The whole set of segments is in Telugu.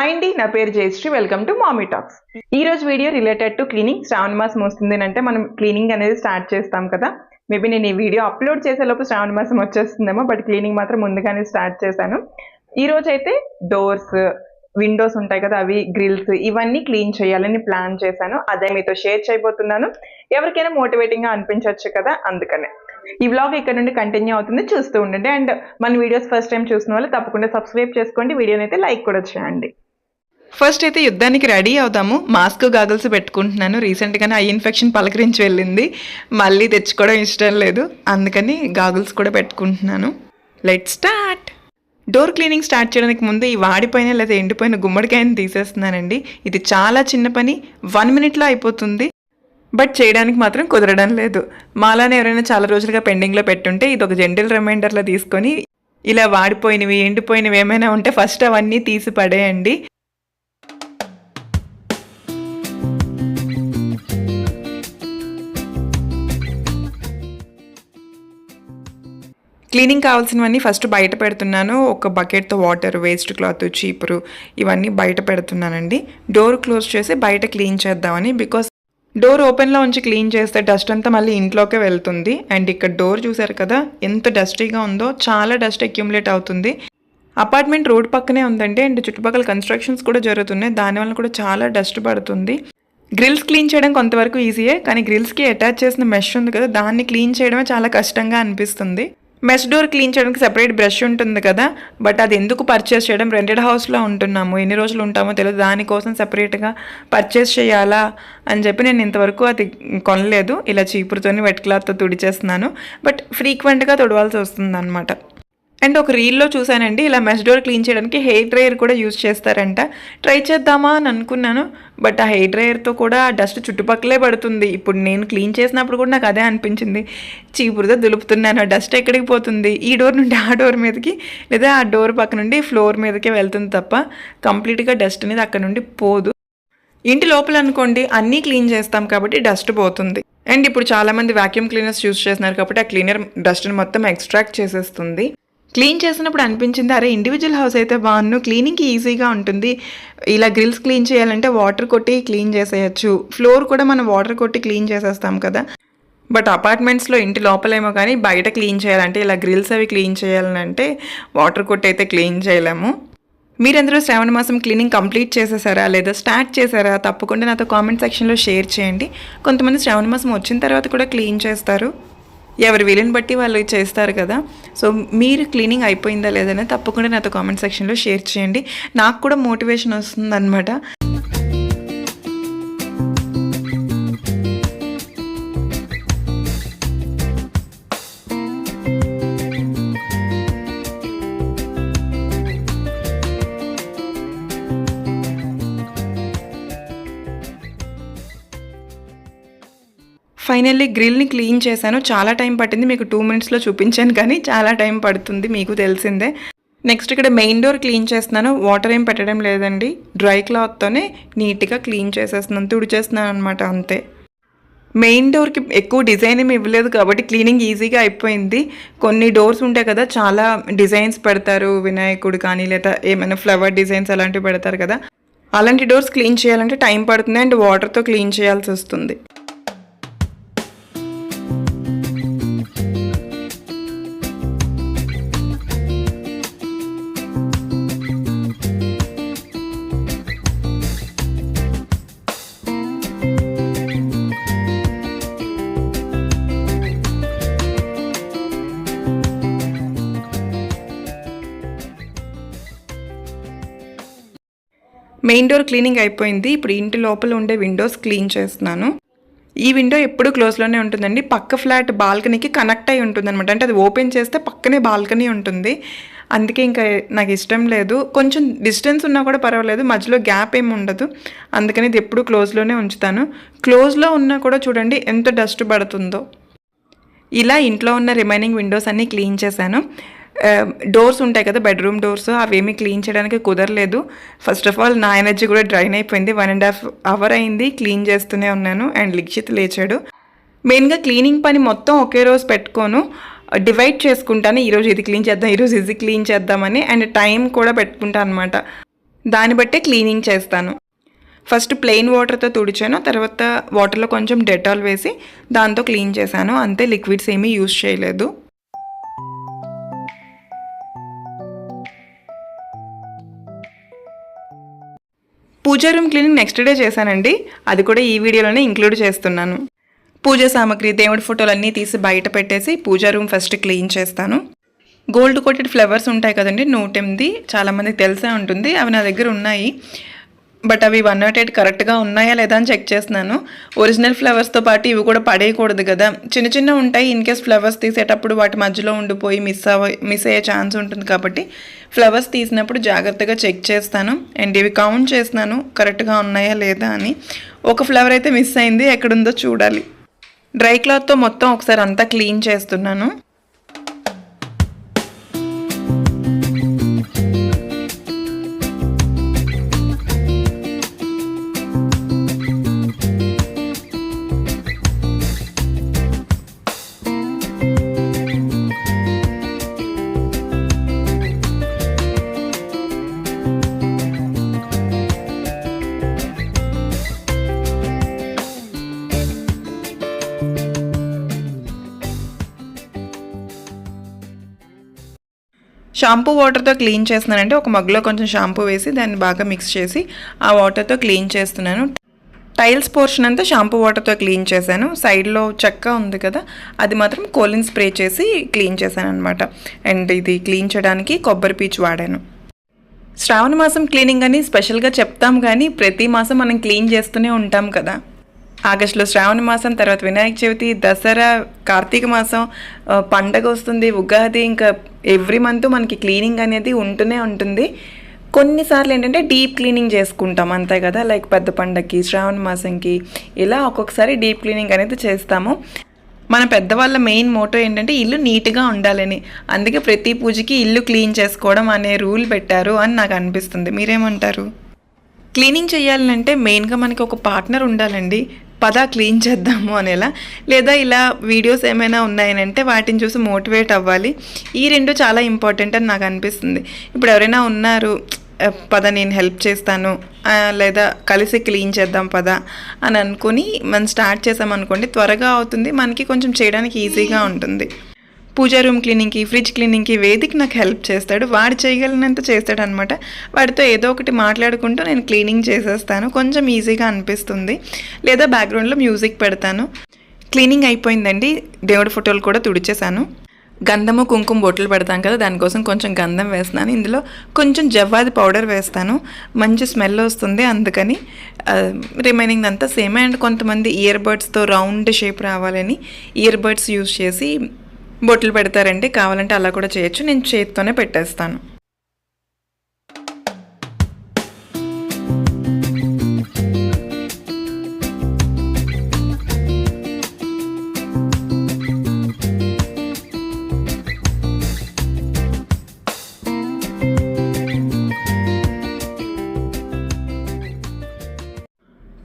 హాయ్ అండి నా పేరు Jayashree welcome to Mommy Talks. ఈ రోజు వీడియో రిలేటెడ్ టు క్లీనింగ్. శ్రావణ మాసం వస్తుంది అంటే మనం క్లీనింగ్ అనేది స్టార్ట్ చేస్తాం కదా. మేబీ నేను ఈ వీడియో అప్లోడ్ చేసే లోపు శ్రావణ మాసం వచ్చేస్తుందేమో బట్ క్లీనింగ్ మాత్రం ముందుగానే స్టార్ట్ చేశాను. ఈ రోజు అయితే డోర్స్ విండోస్ ఉంటాయి కదా అవి గ్రిల్స్ ఇవన్నీ క్లీన్ చేయాలని ప్లాన్ చేశాను. అదే మీతో షేర్ చేయబోతున్నాను. ఎవరికైనా మోటివేటింగ్గా అనిపించవచ్చు కదా అందుకనే. ఈ వ్లాగ్ ఇక్కడ నుండి కంటిన్యూ అవుతుంది. చూస్తూ ఉండండి. అండ్ మన వీడియోస్ ఫస్ట్ టైం చూసిన వాళ్ళు తప్పకుండా సబ్స్క్రైబ్ చేసుకోండి. వీడియోని అయితే లైక్ కూడా చేయండి. ఫస్ట్ అయితే యుద్ధానికి రెడీ అవుదాము. మాస్క్ గాగల్స్ పెట్టుకుంటున్నాను. రీసెంట్గానే ఐ ఇన్ఫెక్షన్ పలకరించి వెళ్ళింది. మళ్ళీ తెచ్చుకోవడం ఇష్టం లేదు. అందుకని గాగుల్స్ కూడా పెట్టుకుంటున్నాను. Let start door cleaning start చేయడానికి ముందు ఈ వాడిపోయిన లేదా ఎండిపోయిన గుమ్మడికాయని తీసేస్తున్నానండి. ఇది చాలా చిన్న పని. వన్ మినిట్లో అయిపోతుంది. బట్ చేయడానికి మాత్రం కుదరడం లేదు. మాలానే ఎవరైనా చాలా రోజులుగా పెండింగ్లో పెట్టుంటే ఇది ఒక జెంటల్ రిమైండర్లో తీసుకొని ఇలా వాడిపోయినవి ఎండిపోయినవి ఏమైనా ఉంటే ఫస్ట్ అవన్నీ తీసి పడేయండి. క్లీనింగ్ కావాల్సినవన్నీ ఫస్ట్ బయట పెడుతున్నాను. ఒక బకెట్తో వాటర్ వేస్ట్ క్లాత్ చీపురు ఇవన్నీ బయట పెడుతున్నానండి. డోర్ క్లోజ్ చేసి బయట క్లీన్ చేద్దామని బికాస్ డోర్ ఓపెన్లో ఉంచి క్లీన్ చేస్తే డస్ట్ అంతా మళ్ళీ ఇంట్లోకే వెళ్తుంది. అండ్ ఇక్కడ డోర్ చూసారు కదా ఎంత డస్టీగా ఉందో చాలా డస్ట్ అక్యుములేట్ అవుతుంది. అపార్ట్మెంట్ రోడ్ పక్కనే ఉందండి. అండ్ చుట్టుపక్కల కన్స్ట్రక్షన్స్ కూడా జరుగుతున్నాయి. దానివల్ల కూడా చాలా డస్ట్ పడుతుంది. గ్రిల్స్ క్లీన్ చేయడం కొంతవరకు ఈజీయే కానీ గ్రిల్స్కి అటాచ్ చేసిన మెష్ ఉంది కదా దాన్ని క్లీన్ చేయడమే చాలా కష్టంగా అనిపిస్తుంది. మెస్ డోర్ క్లీన్ చేయడానికి సెపరేట్ బ్రష్ ఉంటుంది కదా బట్ అది ఎందుకు పర్చేస్ చేయడం? రెంటెడ్ హౌస్లో ఉంటున్నాము. ఎన్ని రోజులు ఉంటామో తెలియదు దానికోసం సెపరేట్గా పర్చేస్ చేయాలా అని చెప్పి నేను ఇంతవరకు అది కొనలేదు. ఇలా చీపురుతోని వెట్ క్లాత్తో తుడిచేస్తున్నాను. బట్ ఫ్రీక్వెంట్గా తుడవాల్సి వస్తుంది అనమాట అండ్ ఒక రీల్లో చూశానండి ఇలా మెష్ డోర్ క్లీన్ చేయడానికి హెయిర్ డ్రైయర్ కూడా యూజ్ చేస్తారంట. ట్రై చేద్దామా అని అనుకున్నాను బట్ ఆ హెయిర్ డ్రైయర్తో కూడా ఆ డస్ట్ చుట్టుపక్కలే పడుతుంది. ఇప్పుడు నేను క్లీన్ చేసినప్పుడు కూడా నాకు అదే అనిపించింది. చీపురుతో దులుపుతున్నాను డస్ట్ ఎక్కడికి పోతుంది? ఈ డోర్ నుండి ఆ డోర్ మీదకి లేదా ఆ డోర్ పక్క నుండి ఫ్లోర్ మీదకే వెళ్తుంది తప్ప కంప్లీట్గా డస్ట్ అనేది అక్కడ నుండి పోదు. ఇంటి లోపల అనుకోండి అన్నీ క్లీన్ చేస్తాం కాబట్టి డస్ట్ పోతుంది. అండ్ ఇప్పుడు చాలామంది వాక్యూమ్ క్లీనర్స్ యూస్ చేస్తున్నారు కాబట్టి ఆ క్లీనర్ డస్ట్ని మొత్తం ఎక్స్ట్రాక్ట్ చేసేస్తుంది. క్లీన్ చేసినప్పుడు అనిపించింది అరే ఇండివిజువల్ హౌస్ అయితే బాగున్ను క్లీనింగ్కి ఈజీగా ఉంటుంది. ఇలా గ్రిల్స్ క్లీన్ చేయాలంటే వాటర్ కొట్టి క్లీన్ చేసేయచ్చు. ఫ్లోర్ కూడా మనం వాటర్ కొట్టి క్లీన్ చేసేస్తాం కదా. బట్ అపార్ట్మెంట్స్లో ఇంటి లోపలేమో కానీ బయట క్లీన్ చేయాలంటే ఇలా గ్రిల్స్ అవి క్లీన్ చేయాలంటే వాటర్ కొట్టి అయితే క్లీన్ చేయలేము. మీరందరూ శ్రావణ మాసం క్లీనింగ్ కంప్లీట్ చేసేసారా? లేదా స్టార్ట్ చేశారా తప్పకుండా నాతో కామెంట్ సెక్షన్లో షేర్ చేయండి. కొంతమంది శ్రావణ మాసం వచ్చిన తర్వాత కూడా క్లీన్ చేస్తారు. ఎవరి వీలుని బట్టి వాళ్ళు చేస్తారు కదా. సో మీరు క్లీనింగ్ అయిపోయిందా లేదనే తప్పకుండా నాతో కామెంట్ సెక్షన్లో షేర్ చేయండి. నాకు కూడా మోటివేషన్ వస్తుంది ఫైనల్లీ గ్రిల్ని క్లీన్ చేశాను. చాలా టైం పట్టింది మీకు టూ మినిట్స్లో చూపించాను కానీ చాలా టైం పడుతుంది మీకు తెలిసిందే. నెక్స్ట్ ఇక్కడ మెయిన్ డోర్ క్లీన్ చేస్తున్నాను. వాటర్ ఏం పెట్టడం లేదండి. డ్రై క్లాత్తోనే నీట్గా క్లీన్ చేసేస్తున్నాను తుడిచేస్తున్నాను అనమాట అంతే. మెయిన్ డోర్కి ఎక్కువ డిజైన్ ఏమి ఇవ్వలేదు కాబట్టి క్లీనింగ్ ఈజీగా అయిపోయింది. కొన్ని డోర్స్ ఉంటాయి కదా చాలా డిజైన్స్ పెడతారు వినాయకుడు కానీ లేదా ఏమైనా ఫ్లవర్ డిజైన్స్ అలాంటివి పెడతారు కదా. అలాంటి డోర్స్ క్లీన్ చేయాలంటే టైం పడుతుంది అండ్ వాటర్తో క్లీన్ చేయాల్సి వస్తుంది. మెయిన్ డోర్ క్లీనింగ్ అయిపోయింది. ఇప్పుడు ఇంటి లోపల ఉండే విండోస్ క్లీన్ చేస్తున్నాను. ఈ విండో ఎప్పుడు క్లోజ్లోనే ఉంటుందండి. పక్క ఫ్లాట్ బాల్కనీకి కనెక్ట్ అయి ఉంటుంది అనమాట అంటే అది ఓపెన్ చేస్తే పక్కనే బాల్కనీ ఉంటుంది. అందుకే ఇంకా నాకు ఇష్టం లేదు. కొంచెం డిస్టెన్స్ ఉన్నా కూడా పర్వాలేదు. మధ్యలో గ్యాప్ ఏమి ఉండదు. అందుకని ఇది ఎప్పుడు క్లోజ్లోనే ఉంచుతాను. క్లోజ్లో ఉన్నా కూడా చూడండి ఎంత డస్ట్ పడుతుందో. ఇలా ఇంట్లో ఉన్న రిమైనింగ్ విండోస్ అన్నీ క్లీన్ చేశాను. Um, డోర్స్ ఉంటాయి కదా బెడ్రూమ్ డోర్స్ అవేమీ క్లీన్ చేయడానికి కుదరలేదు. ఫస్ట్ ఆఫ్ ఆల్ నా ఎనర్జీ కూడా డ్రైన్ అయిపోయింది. వన్ అండ్ హాఫ్ అవర్ అయింది క్లీన్ చేస్తూనే ఉన్నాను. అండ్ లిక్షిత్ లేచాడు. మెయిన్గా క్లీనింగ్ పని మొత్తం ఒకే రోజు పెట్టుకోను. డివైడ్ చేసుకుంటాను. ఈరోజు ఇది క్లీన్ చేద్దాం ఈరోజు ఇది క్లీన్ చేద్దామని. అండ్ టైం కూడా పెట్టుకుంటాను అనమాట దాన్ని బట్టే క్లీనింగ్ చేస్తాను. ఫస్ట్ ప్లెయిన్ వాటర్తో తుడిచాను. తర్వాత వాటర్లో కొంచెం డెటాల్ వేసి దాంతో క్లీన్ చేశాను. అంతే లిక్విడ్స్ ఏమీ యూజ్ చేయలేదు. Puja room cleaning next day చేశానండి. అది కూడా ఈ వీడియోలోనే ఇంక్లూడ్ చేస్తున్నాను. పూజ సామాగ్రి దేవుడి ఫోటోలన్నీ తీసి బయట పెట్టేసి పూజా రూమ్ ఫస్ట్ క్లీన్ చేస్తాను. గోల్డ్ కోటెడ్ ఫ్లవర్స్ ఉంటాయి కదండి నూట ఎనిమిది చాలామందికి తెలిసే ఉంటుంది అవి నా దగ్గర ఉన్నాయి. బట్ అవి వన్ నాట్ ఎయిట్ కరెక్ట్గా ఉన్నాయా లేదా అని చెక్ చేస్తున్నాను. ఒరిజినల్ ఫ్లవర్స్తో పాటు ఇవి కూడా పడేయకూడదు కదా. చిన్న చిన్న ఉంటాయి. ఇన్ కేస్ ఫ్లవర్స్ తీసేటప్పుడు వాటి మధ్యలో ఉండిపోయి మిస్ అవ మిస్ అయ్యే ఛాన్స్ ఉంటుంది కాబట్టి ఫ్లవర్స్ తీసినప్పుడు జాగ్రత్తగా చెక్ చేస్తాను. అండ్ ఇవి కౌంట్ చేస్తున్నాను. కరెక్ట్గా ఉన్నాయా లేదా అని. ఒక ఫ్లవర్ అయితే మిస్ అయింది. ఎక్కడుందో చూడాలి. డ్రై క్లాత్తో మొత్తం ఒకసారి అంతా క్లీన్ చేస్తున్నాను. షాంపూ వాటర్తో క్లీన్ చేస్తున్నానంటే ఒక మగ్గులో కొంచెం షాంపూ వేసి దాన్ని బాగా మిక్స్ చేసి ఆ వాటర్తో క్లీన్ చేస్తున్నాను. టైల్స్ పోర్షన్ అంతా షాంపూ వాటర్తో క్లీన్ చేశాను. సైడ్లో చెక్క ఉంది కదా అది మాత్రం కోలిన్ స్ప్రే చేసి క్లీన్ చేశాను అనమాట అండ్ ఇది క్లీన్ చేయడానికి కొబ్బరి పీచు వాడాను. శ్రావణ మాసం క్లీనింగ్ అని స్పెషల్గా చెప్తాం కానీ ప్రతి మాసం మనం క్లీన్ చేస్తూనే ఉంటాం కదా. ఆగస్టులో శ్రావణ మాసం తర్వాత వినాయక చవితి దసరా కార్తీక మాసం పండగ వస్తుంది ఉగాది ఇంకా ఎవ్రీ మంత్ మనకి క్లీనింగ్ అనేది ఉంటూనే ఉంటుంది. కొన్నిసార్లు ఏంటంటే డీప్ క్లీనింగ్ చేసుకుంటాం అంతే కదా లైక్ పెద్ద పండగకి శ్రావణ మాసంకి ఇలా ఒక్కొక్కసారి డీప్ క్లీనింగ్ అనేది చేస్తాము. మన పెద్దవాళ్ళ మెయిన్ మోటో ఏంటంటే ఇల్లు నీట్గా ఉండాలని. అందుకే ప్రతి పూజకి ఇల్లు క్లీన్ చేసుకోవడం అనే రూల్ పెట్టారు అని నాకు అనిపిస్తుంది. మీరేమంటారు? క్లీనింగ్ చేయాలంటే మెయిన్గా మనకి ఒక పార్ట్నర్ ఉండాలండి. పద క్లీన్ చేద్దాము అనేలా. లేదా ఇలా వీడియోస్ ఏమైనా ఉన్నాయనంటే వాటిని చూసి మోటివేట్ అవ్వాలి. ఈ రెండు చాలా ఇంపార్టెంట్ అని నాకు అనిపిస్తుంది. ఇప్పుడు ఎవరైనా ఉన్నారు పద నేను హెల్ప్ చేస్తాను. లేదా కలిసి క్లీన్ చేద్దాం పద అని అనుకుని మనం స్టార్ట్ చేసామనుకోండి త్వరగా అవుతుంది. మనకి కొంచెం చేయడానికి ఈజీగా ఉంటుంది. పూజా రూమ్ క్లీనింగ్కి ఫ్రిడ్జ్ క్లీనింగ్కి వేదిక్ నాకు హెల్ప్ చేస్తాడు. వాడు చేయగలిగినంత చేస్తాడు అనమాట వాడితో ఏదో ఒకటి మాట్లాడుకుంటూ నేను క్లీనింగ్ చేసేస్తాను. కొంచెం ఈజీగా అనిపిస్తుంది. లేదా బ్యాక్గ్రౌండ్లో మ్యూజిక్ పెడతాను. క్లీనింగ్ అయిపోయిందండి. దేవుడి ఫోటోలు కూడా తుడిచేశాను. గంధము కుంకుమ బొట్లు పెడతాం కదా దానికోసం కొంచెం గంధం వేస్తున్నాను. ఇందులో కొంచెం జవ్వాది పౌడర్ వేస్తాను. మంచి స్మెల్ వస్తుంది అందుకని రిమైనింగ్ అంతా సేమ్. అండ్ కొంతమంది ఇయర్ బడ్స్తో రౌండ్ షేప్ రావాలని ఇయర్ బడ్స్ యూజ్ చేసి బొట్లు పెడతారండి. కావాలంటే అలా కూడా చేయొచ్చు. నేను చేతితోనే పెట్టేస్తాను.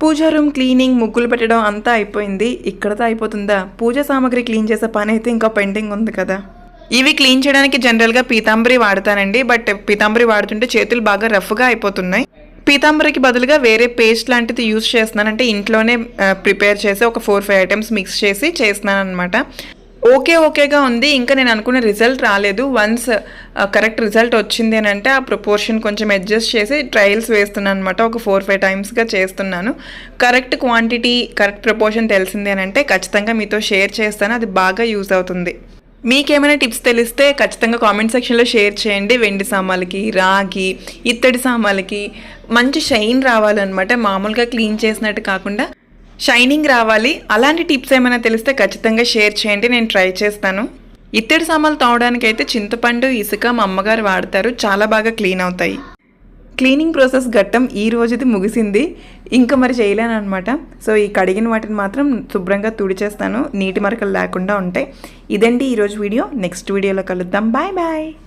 పూజ రూమ్ క్లీనింగ్ ముగ్గులు పెట్టడం అంతా అయిపోయింది. ఇక్కడతో అయిపోతుందా? పూజ సామాగ్రి క్లీన్ చేసే పని అయితే ఇంకా పెండింగ్ ఉంది కదా. ఇవి క్లీన్ చేయడానికి జనరల్గా పీతాంబరి వాడతానండి. బట్ పీతాంబరి వాడుతుంటే చేతులు బాగా రఫ్గా అయిపోతున్నాయి. పీతాంబరికి బదులుగా వేరే పేస్ట్ లాంటిది యూస్ చేస్తున్నాను అంటే ఇంట్లోనే ప్రిపేర్ చేసి ఒక ఫోర్ ఫైవ్ ఐటమ్స్ మిక్స్ చేసి చేస్తున్నాను అనమాట ఓకే ఓకేగా ఉంది. ఇంకా నేను అనుకున్న రిజల్ట్ రాలేదు. వన్స్ కరెక్ట్ రిజల్ట్ వచ్చింది అని అంటే ఆ ప్రపోర్షన్ కొంచెం అడ్జస్ట్ చేసి ట్రయల్స్ వేస్తున్నాను అనమాట ఒక ఫోర్ ఫైవ్ టైమ్స్గా చేస్తున్నాను. కరెక్ట్ క్వాంటిటీ కరెక్ట్ ప్రపోర్షన్ తెలిసింది అని అంటే ఖచ్చితంగా మీతో షేర్ చేస్తాను. అది బాగా యూజ్ అవుతుంది. మీకేమైనా టిప్స్ తెలిస్తే ఖచ్చితంగా కామెంట్ సెక్షన్లో షేర్ చేయండి. వెండి సామాన్లకి రాగి ఇత్తడి సామాన్లకి మంచి షైన్ రావాలన్నమాట. మామూలుగా క్లీన్ చేసినట్టు కాకుండా షైనింగ్ రావాలి. అలాంటి టిప్స్ ఏమైనా తెలిస్తే ఖచ్చితంగా షేర్ చేయండి. నేను ట్రై చేస్తాను. ఇత్తడి సామాన్లు తోవడానికి అయితే చింతపండు ఇసుక మా అమ్మగారు వాడతారు. చాలా బాగా క్లీన్ అవుతాయి. క్లీనింగ్ ప్రాసెస్ ఘట్టం ఈ రోజుది ముగిసింది. ఇంకా మరి చేయలేను అనమాట సో ఈ కడిగిన వాటిని మాత్రం శుభ్రంగా తుడిచేస్తాను నీటి మరకలు లేకుండా ఉంటాయి. ఇదండి ఈరోజు వీడియో. నెక్స్ట్ వీడియోలో కలుద్దాం. Bye bye.